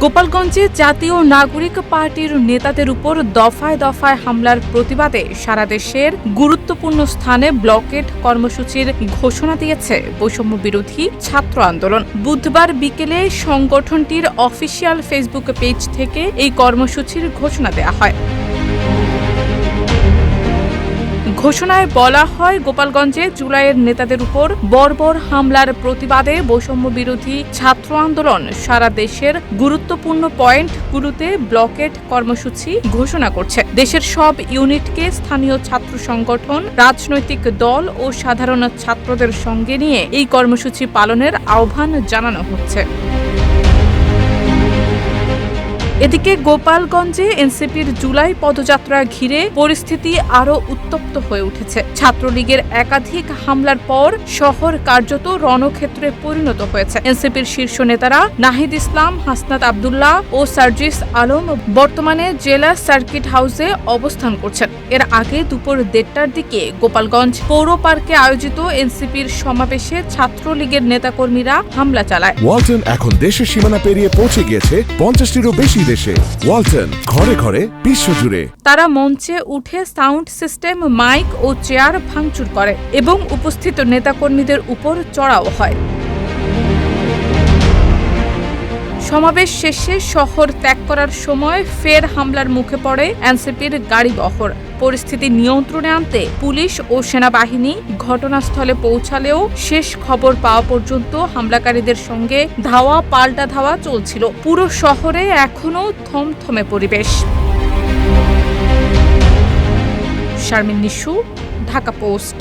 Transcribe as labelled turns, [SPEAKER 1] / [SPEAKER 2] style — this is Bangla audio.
[SPEAKER 1] গোপালগঞ্জে জাতীয় নাগরিক পার্টির নেতাদের উপর দফায় দফায় হামলার প্রতিবাদে সারা দেশের গুরুত্বপূর্ণ স্থানে ব্লকেট কর্মসূচির ঘোষণা দিয়েছে বৈষম্য বিরোধী ছাত্র আন্দোলন। বুধবার বিকেলে সংগঠনটির অফিসিয়াল ফেসবুক পেজ থেকে এই কর্মসূচির ঘোষণা দেওয়া হয়। ঘোষণায় বলা হয়, গোপালগঞ্জে জুলাইয়ের নেতাদের উপর বর্বর হামলার প্রতিবাদে বৈষম্য বিরোধী ছাত্র আন্দোলন সারা দেশের গুরুত্বপূর্ণ পয়েন্টগুলোতে ব্লকেট কর্মসূচি ঘোষণা করছে। দেশের সব ইউনিটকে স্থানীয় ছাত্র সংগঠন, রাজনৈতিক দল ও সাধারণ ছাত্রদের সঙ্গে নিয়ে এই কর্মসূচি পালনের আহ্বান জানানো হচ্ছে। এদিকে গোপালগঞ্জে এনসিপির জুলাই পদযাত্রা ঘিরে পরিস্থিতি আরও উত্তপ্ত হয়ে উঠেছে। ছাত্রলীগের একাধিক হামলার পর শহর কার্যত রণক্ষেত্রে পরিণত হয়েছে। এনসিপির শীর্ষ নেতারা নাহিদ ইসলাম, হাসনাত আবদুল্লাহ ও সার্জিস আলম বর্তমানে জেলা সার্কিট হাউসে অবস্থান করছেন। এর আগে দুপুর দেড়টার দিকে গোপালগঞ্জ পৌর পার্কে আয়োজিত এনসিপির সমাবেশে ছাত্রলীগের নেতাকর্মীরা হামলা চালায়।
[SPEAKER 2] এখন দেশের সীমানা পেরিয়ে পৌঁছে গিয়েছে, পঞ্চাশটিরও বেশি দেশে। ওয়ালটন, ঘরে ঘরে বিশ্বজুড়ে।
[SPEAKER 1] তারা মঞ্চে উঠে সাউন্ড সিস্টেম, মাইক ও চেয়ার ভাঙচুর করে এবং উপস্থিত নেতাকর্মীদের উপর চড়াও হয়। সমাবেশ শেষে শহর ত্যাগ করার সময় ফের হামলার মুখে পড়ে এনসিপির গাড়ি বহর। পরিস্থিতি নিয়ন্ত্রণে আনতে পুলিশ ও সেনাবাহিনী ঘটনাস্থলে পৌঁছালেও শেষ খবর পাওয়া পর্যন্ত হামলাকারীদের সঙ্গে ধাওয়া পাল্টা ধাওয়া চলছিল। পুরো শহরে এখনও থমথমে পরিবেশ। শারমিন নিশু, ঢাকা পোস্ট।